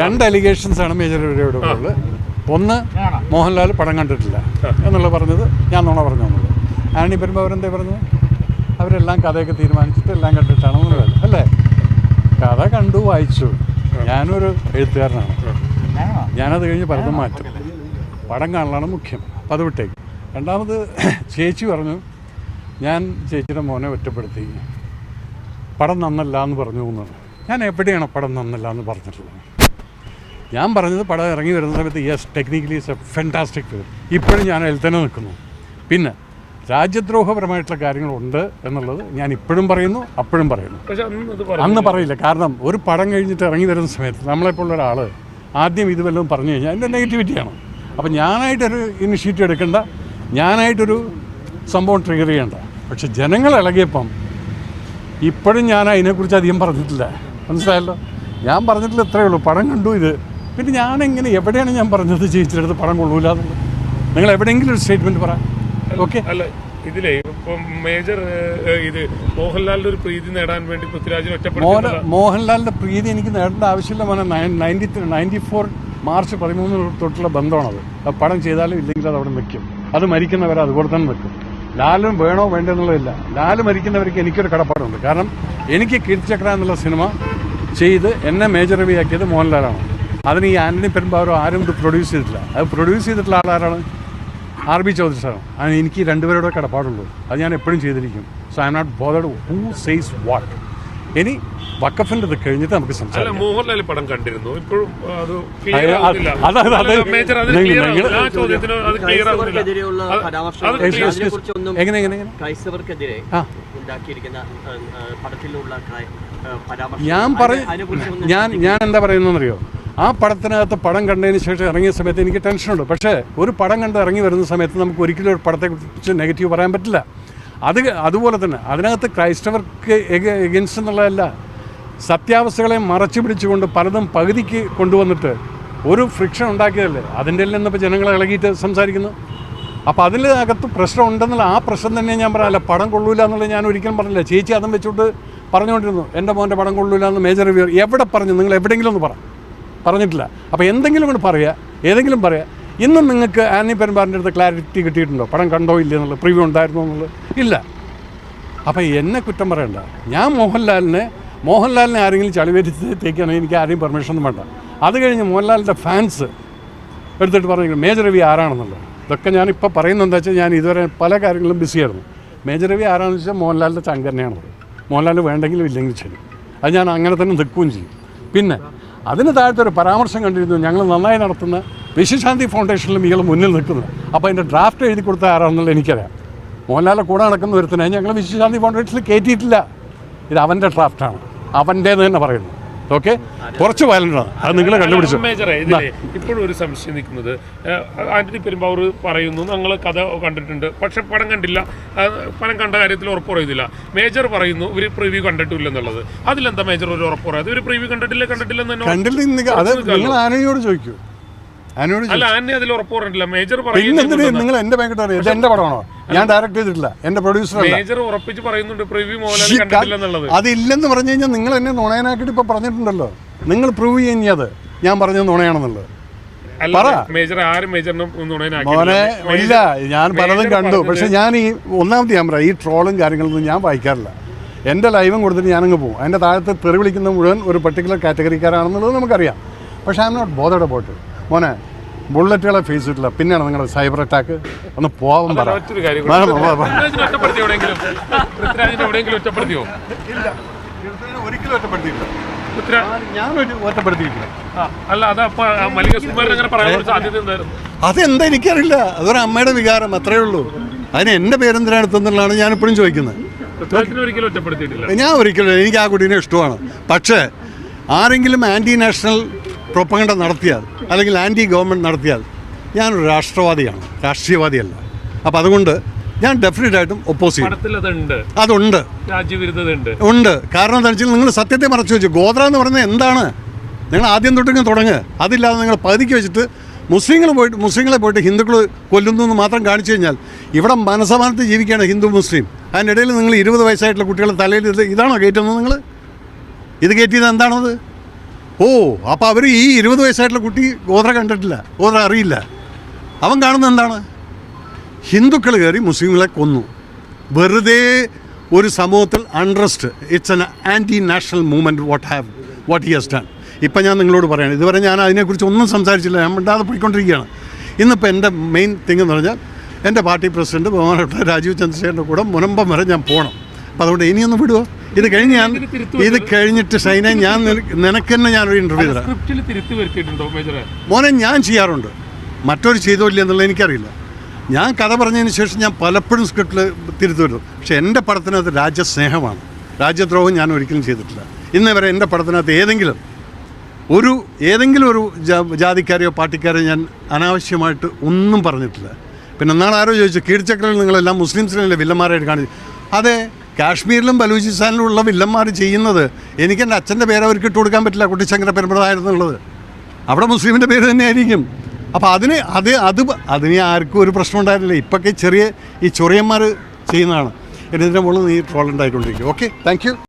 രണ്ട് അലിഗേഷൻസ് ആണ് മേജർ രവിയുടെ ഉള്ളത് ഒന്ന് മോഹൻലാൽ പടം കണ്ടിട്ടില്ല. എന്നുള്ള പറഞ്ഞത് ഞാൻ നോണ പറഞ്ഞു തന്നത് ആണി അവരെന്തേ പറഞ്ഞു? അവരെല്ലാം കഥയൊക്കെ തീരുമാനിച്ചിട്ട് എല്ലാം കണ്ടിട്ടാണെന്നുള്ളത് അല്ലേ? കഥ കണ്ടു വായിച്ചു. ഞാനൊരു എഴുത്തുകാരനാണ്. ഞാനത് കഴിഞ്ഞ് പലതും മാറ്റും. പടം കാണലാണ് മുഖ്യം. അപ്പം അത് വിട്ടേക്ക്. രണ്ടാമത് ചേച്ചി പറഞ്ഞു ഞാൻ ചേച്ചിയുടെ മോനെ ഒറ്റപ്പെടുത്തി. പടം നന്നല്ല എന്ന് പറഞ്ഞു. പോകുന്നത് ഞാൻ എവിടെയാണ് പടം നന്നല്ല എന്ന് പറഞ്ഞിട്ടുള്ളത്? ഞാൻ പറഞ്ഞത് പടം ഇറങ്ങി വരുന്ന സമയത്ത് yes technically is a fantastic film ഇപ്പോഴും ഞാൻ അതിൽ തന്നെ നിൽക്കുന്നു. പിന്നെ രാജ്യദ്രോഹപരമായിട്ടുള്ള കാര്യങ്ങളുണ്ട് എന്നുള്ളത് ഞാൻ ഇപ്പോഴും പറയുന്നു അപ്പോഴും പറയുന്നു. അന്ന് പറയില്ല. കാരണം ഒരു പടം കഴിഞ്ഞിട്ട് ഇറങ്ങി വരുന്ന സമയത്ത് നമ്മളെപ്പോലുള്ള ഒരാൾ ആദ്യം ഇത് വല്ലതും പറഞ്ഞു കഴിഞ്ഞാൽ അതിന്റെ നെഗറ്റിവിറ്റിയാണ്. അപ്പം ഞാനായിട്ടൊരു ഇനിഷ്യേറ്റീവ് എടുക്കേണ്ട. ഞാനായിട്ടൊരു സംഭവം ട്രിഗർ ചെയ്യേണ്ട. പക്ഷെ ജനങ്ങൾ ഇളകിയപ്പം ഇപ്പോഴും ഞാൻ അതിനെക്കുറിച്ച് അധികം പറഞ്ഞിട്ടില്ല. മനസ്സിലായല്ലോ? ഞാൻ പറഞ്ഞിട്ടില്ല ഇത്രയേ ഉള്ളൂ. പടം കണ്ടു ഇത്. പിന്നെ ഞാനെങ്ങനെ എവിടെയാണ് ഞാൻ പറഞ്ഞത് ചേച്ചിയുടെ അടുത്ത് പണം കൊള്ളൂല എന്നുള്ളത്? നിങ്ങൾ എവിടെയെങ്കിലും ഒരു സ്റ്റേറ്റ്മെന്റ് പറ. ഓക്കെ അല്ല ഇതിലേ ഇപ്പം മേജർ ഇത് മോഹൻലാലിന്റെ ഒരു പ്രീതി നേടാൻ വേണ്ടി പൃഥ്വിരാജ് മോഹൻ മോഹൻലാലിന്റെ പ്രീതി എനിക്ക് നേടേണ്ട ആവശ്യമില്ല മോനെ. നയന്റി നയന്റി ഫോർ മാർച്ച് പതിമൂന്ന് തൊട്ടുള്ള ബന്ധമാണത്. ആ പടം ചെയ്താലും ഇല്ലെങ്കിൽ അത് അവിടെ നിൽക്കും. അത് മരിക്കുന്നവരെ അതുപോലെ തന്നെ വെക്കും ലാലും വേണോ വേണ്ടെന്നുള്ളതില്ല. ലാൽ മരിക്കുന്നവർക്ക് എനിക്കൊരു കടപ്പാടുണ്ട്. കാരണം എനിക്ക് കീർത്തിചക്ര എന്നുള്ള സിനിമ ചെയ്ത് എന്നെ മേജർ രവി ആക്കിയത് മോഹൻലാലാണ്. അതിന് ഈ ആന്റണി പെരുമ്പാവരോ ആരും ഇത് പ്രൊഡ്യൂസ് ചെയ്തിട്ടില്ല. അത് പ്രൊഡ്യൂസ് ചെയ്തിട്ടുള്ള ആളാരാണ്? ആർ ബി ചൗധരി സാറും. അതിന് എനിക്ക് രണ്ടുപേരോടെ കടപ്പാടുള്ളൂ. അത് ഞാൻ എപ്പോഴും ചെയ്തിരിക്കും. So I am not bothered who says what ഇനി വക്കഫിന്റെ ഇത് കഴിഞ്ഞിട്ട് നമുക്ക് അല്ല സംസാരിക്കാം മോഹൻലാൽ പടം കണ്ടിരുന്നു. ഇപ്പോഴും എങ്ങനെ എങ്ങനെ ക്രൈസ്തവർക്കെതിരെ ഞാൻ പറയും ഞാൻ ഞാൻ എന്താ പറയുന്നതെന്നറിയോ? ആ പടത്തിനകത്ത് പടം കണ്ടതിന് ശേഷം ഇറങ്ങിയ സമയത്ത് എനിക്ക് ടെൻഷനുണ്ട്. പക്ഷേ ഒരു പടം കണ്ട് ഇറങ്ങി വരുന്ന സമയത്ത് നമുക്ക് ഒരിക്കലും ഒരു പടത്തെക്കുറിച്ച് നെഗറ്റീവ് പറയാൻ പറ്റില്ല. അത് അതുപോലെ തന്നെ അതിനകത്ത് ക്രൈസ്തവർക്ക് എഗൻസ്റ്റ് എന്നുള്ളതല്ല സത്യാവസ്ഥകളെ മറച്ചു പിടിച്ചുകൊണ്ട് പലതും പകുതിക്ക് കൊണ്ടുവന്നിട്ട് ഒരു ഫ്രിക്ഷൻ ഉണ്ടാക്കിയതല്ലേ? അതിന്റെ എല്ലാം ഇന്നിപ്പോൾ ജനങ്ങളെ ഇളകിയിട്ട് സംസാരിക്കുന്നു. അപ്പോൾ അതിനകത്ത് പ്രശ്നം ഉണ്ടെന്നുള്ള ആ പ്രശ്നം തന്നെ ഞാൻ പറയാനല്ല പടം കൊള്ളൂല എന്നുള്ളത് ഞാൻ ഒരിക്കലും പറഞ്ഞില്ല. ചേച്ചി അതും വെച്ചുകൊണ്ട് പറഞ്ഞുകൊണ്ടിരുന്നു എന്റെ മോന്റെ പടം കൊള്ളൂല എന്ന് മേജർ റിവ്യൂ എവിടെ പറഞ്ഞു? നിങ്ങൾ എവിടെയെങ്കിലും ഒന്ന് പറ. പറഞ്ഞിട്ടില്ല. അപ്പോൾ എന്തെങ്കിലും കൊണ്ട് പറയുക ഏതെങ്കിലും പറയുക ഇന്നും നിങ്ങൾക്ക് ആനി പെരുമ്പാറിന്റെ അടുത്ത് ക്ലാരിറ്റി കിട്ടിയിട്ടുണ്ടോ? പടം കണ്ടോ ഇല്ല എന്നുള്ളത് പ്രിവ്യൂ ഉണ്ടായിരുന്നോ എന്നുള്ളത്? ഇല്ല. അപ്പോൾ എന്നെ കുറ്റം പറയണ്ട. ഞാൻ മോഹൻലാലിനെ മോഹൻലാലിനെ ആരെങ്കിലും ചളിവേറ്റിത്തേക്കാണെങ്കിൽ എനിക്ക് ആരെയും പെർമിഷൻ ഒന്നും വേണ്ട. അത് കഴിഞ്ഞ് മോഹൻലാലിന്റെ ഫാൻസ് എടുത്തിട്ട് പറഞ്ഞു മേജർ രവി ആരാണെന്നുള്ളത്? ഇതൊക്കെ ഞാൻ ഇപ്പോൾ പറയുന്നത് എന്താ വെച്ചാൽ ഞാൻ ഇതുവരെ പല കാര്യങ്ങളും ബിസിയായിരുന്നു മേജർ രവി ആരാണെന്ന് വെച്ചാൽ മോഹൻലാലിന്റെ ചങ്കന്നെയാണത് മോഹൻലാൽ വേണ്ടെങ്കിലും ഇല്ലെങ്കിൽ ശരി. അത് ഞാൻ അങ്ങനെ തന്നെ നിൽക്കുകയും ചെയ്യും. പിന്നെ അതിന് താഴത്തെ ഒരു പരാമർശം കണ്ടിരുന്നു ഞങ്ങൾ നന്നായി നടത്തുന്ന വിശ്വശാന്തി ഫൗണ്ടേഷനിലും ഇയാൾ മുന്നിൽ നിൽക്കുന്നത് അപ്പോൾ അതിന്റെ ഡ്രാഫ്റ്റ് എഴുതി കൊടുത്ത ആരാണെന്നുള്ളത് എനിക്കറിയാം. മോഹൻലാലെ കൂടെ നടക്കുന്ന ഒരുത്തനെ ഞങ്ങൾ വിശ്വശാന്തി ഫൗണ്ടേഷനിൽ കയറ്റിയിട്ടില്ല. ഇത് അവന്റെ ഡ്രാഫ്റ്റാണ്. അവന്റേന്ന് തന്നെ പറയുന്നു. ഓക്കെ? കുറച്ച് വയലന്റാണ് അത് നിങ്ങൾ കണ്ടുപിടിച്ചു. ഇപ്പോഴും ഒരു സംശയം നിൽക്കുന്നത്. ആന്റണി പെരുമ്പാവൂർ പറയുന്നു ഞങ്ങൾ കഥ കണ്ടിട്ടുണ്ട്. പക്ഷെ പടം കണ്ടില്ല. പടം കണ്ട കാര്യത്തിൽ ഉറപ്പ് പറയുന്നില്ല. മേജർ പറയുന്നു ഇവർ പ്രിവ്യൂ കണ്ടിട്ടില്ല എന്നുള്ളത് അതിലെന്താ മേജർ ഒരു ഉറപ്പ് പറയാം? ഇവർ പ്രിവ്യൂ കണ്ടിട്ടില്ല കണ്ടിട്ടില്ല എന്ന് തന്നെ കണ്ടില്ല നിങ്ങൾ അത് നിങ്ങൾ ആനയോട് ചോദിക്കൂ. ആനയോട് അല്ല ആനെ അതിൽ ഉറപ്പ് പറഞ്ഞിട്ടില്ല. മേജർ പറയുന്നു നിങ്ങൾ അറിയാം ഇത് എന്റെ പടമാണോ? ഞാൻ ഡയറക്റ്റ് ചെയ്തിട്ടില്ല. എന്റെ പ്രൊഡ്യൂസർ അതില്ലെന്ന് പറഞ്ഞു കഴിഞ്ഞാൽ നിങ്ങൾ എന്നെ നുണയനാക്കിയിട്ട് ഇപ്പൊ പറഞ്ഞിട്ടുണ്ടല്ലോ. നിങ്ങൾ പ്രൂവ് ചെയ്യുന്നത് ഞാൻ പറഞ്ഞത് നുണയാണെന്നുള്ളത്. മോനെ ഇല്ല ഞാൻ പലതും കണ്ടു. പക്ഷെ ഞാൻ ഈ ഒന്നാമത്തെ ഞാൻ പറയാം ഈ ട്രോളും കാര്യങ്ങളൊന്നും ഞാൻ വായിക്കാറില്ല. എന്റെ ലൈവും കൊടുത്തിട്ട് ഞാനങ്ങ് പോകും. അതിന്റെ താഴത്ത് തെറി വിളിക്കുന്ന മുഴുവൻ ഒരു പർട്ടിക്കുലർ കാറ്റഗറിക്കാരാണെന്നുള്ളത് നമുക്കറിയാം. പക്ഷെ I am not bothered about മോനെ ബുള്ളറ്റുകളെ ഫേസ് ചെയ്തിട്ടില്ല പിന്നെയാണ് നിങ്ങളുടെ സൈബർ അറ്റാക്ക് ഒന്ന് പോകാൻ പറ. ഒരിക്കലും ഒറ്റപ്പെടുത്തിയിട്ടില്ല. അതെന്താ എനിക്കറിയില്ല. അതൊരു അമ്മയുടെ വികാരം അത്രേ ഉള്ളൂ. അതിന് എന്റെ പേരെന്തിനാണ് എടുത്തെന്നുള്ളതാണ് ഞാൻ ഇപ്പോഴും ചോദിക്കുന്നത് ഞാൻ ഒരിക്കലും എനിക്ക് ആ കുട്ടീനെ ഇഷ്ടമാണ്. പക്ഷേ ആരെങ്കിലും ആന്റി നാഷണൽ പ്രൊപ്പഗണ്ട നടത്തിയാൽ അല്ലെങ്കിൽ ആന്റി ഗവൺമെന്റ് നടത്തിയാൽ ഞാനൊരു രാഷ്ട്രവാദിയാണ് രാഷ്ട്രീയവാദിയല്ല. അപ്പോൾ അതുകൊണ്ട് ഞാൻ ഡെഫിനറ്റ് ആയിട്ടും ഒപ്പോസ് ചെയ്യും. അതുണ്ട്. ഉണ്ട്. കാരണം എന്താ വെച്ചാൽ നിങ്ങൾ സത്യത്തെ മറച്ചു വെച്ചു ഗോത്ര എന്ന് പറയുന്നത് എന്താണ്? നിങ്ങൾ ആദ്യം തൊട്ടിങ്ങനെ തുടങ്ങുക അതില്ലാതെ നിങ്ങൾ പകുതിക്ക് വെച്ചിട്ട് മുസ്ലിങ്ങൾ പോയിട്ട് മുസ്ലിങ്ങളെ പോയിട്ട് ഹിന്ദുക്കൾ കൊല്ലുന്നു എന്ന് മാത്രം കാണിച്ചു കഴിഞ്ഞാൽ ഇവിടെ മനസമാനത്ത് ജീവിക്കുകയാണ് ഹിന്ദു മുസ്ലിം. അതിനിടയിൽ നിങ്ങൾ ഇരുപത് വയസ്സായിട്ടുള്ള കുട്ടികളെ തലയിൽ ഇത് ഇതാണോ കയറ്റുന്നത് നിങ്ങൾ? ഇത് കയറ്റിയത് എന്താണത്? ഓ അപ്പോൾ അവർ ഈ ഇരുപത് വയസ്സായിട്ടുള്ള കുട്ടി ഗോത്ര കണ്ടിട്ടില്ല. ഗോത്ര അറിയില്ല. അവൻ കാണുന്നത് എന്താണ്? ഹിന്ദുക്കൾ കയറി മുസ്ലിങ്ങളെ കൊന്നു. വെറുതെ ഒരു സമൂഹത്തിൽ untrust it's an anti national movement what have what he has done ഇപ്പം ഞാൻ നിങ്ങളോട് പറയാണ് ഇതുവരെ ഞാൻ അതിനെക്കുറിച്ച് ഒന്നും സംസാരിച്ചില്ല. ഞാൻ മിണ്ടാതെ പോയിക്കൊണ്ടിരിക്കുകയാണ്. ഇന്നിപ്പോൾ എന്റെ മെയിൻ തിങ് എന്ന് പറഞ്ഞാൽ എന്റെ പാർട്ടി പ്രസിഡന്റ് ബഹുമാനപ്പെട്ട രാജീവ് ചന്ദ്രശേഖരന്റെ കൂടെ മുനമ്പം വരെ ഞാൻ പോകണം അപ്പോൾ അതുകൊണ്ട് ഇനിയൊന്ന് വിടുവോ? ഇത് കഴിഞ്ഞ് ഞാൻ ഇത് കഴിഞ്ഞിട്ട് ഷൈനെ ഞാൻ നിനക്ക് ഞാൻ തന്നെ ഞാനൊരു ഇന്റർവ്യൂ തരാം. മോനെ ഞാൻ ചെയ്യാറുണ്ട്. മറ്റൊരു ചെയ്തോ ഇല്ല എന്നുള്ളത് എനിക്കറിയില്ല. ഞാൻ കഥ പറഞ്ഞതിന് ശേഷം ഞാൻ പലപ്പോഴും സ്ക്രിപ്റ്റിൽ തിരുത്തു വരുന്നു പക്ഷെ എന്റെ പടത്തിനകത്ത് രാജ്യസ്നേഹമാണ്. രാജ്യദ്രോഹം ഞാൻ ഒരിക്കലും ചെയ്തിട്ടില്ല. ഇന്നേ വരെ എന്റെ പടത്തിനകത്ത് ഏതെങ്കിലും ഒരു ഏതെങ്കിലും ഒരു ജാ- ജാതിക്കാരെയോ പാർട്ടിക്കാരെയോ ഞാൻ അനാവശ്യമായിട്ട് ഒന്നും പറഞ്ഞിട്ടില്ല. പിന്നെ നാളെ ആരോ ചോദിച്ചു കീഴ്ചക്രയിൽ നിങ്ങളെല്ലാം മുസ്ലിംസിനല്ലേ വില്ലന്മാരായിട്ട് കാണിച്ചു? അതെ കാശ്മീരിലും ബലൂചിസ്ഥാനിലും ഉള്ള വില്ലന്മാർ ചെയ്യുന്നത് എനിക്ക് എന്റെ അച്ഛന്റെ പേര് അവർക്ക് ഇട്ട് കൊടുക്കാൻ പറ്റില്ല കുട്ടിശങ്കര എന്നുള്ളത് അവിടെ മുസ്ലിമിന്റെ പേര് തന്നെയായിരിക്കും. അപ്പോൾ അതിന് അത് അത് അതിന് ആർക്കും ഒരു പ്രശ്നം ഉണ്ടായിരുന്നില്ല. ഇപ്പോഴൊക്കെ ചെറിയ ഈ ചൊറിയന്മാർ ചെയ്യുന്നതാണ്. എന്നതിന്റെ മുകളിൽ നീ ട്രോളുണ്ടായിക്കൊണ്ടിരിക്കും ഓക്കെ താങ്ക്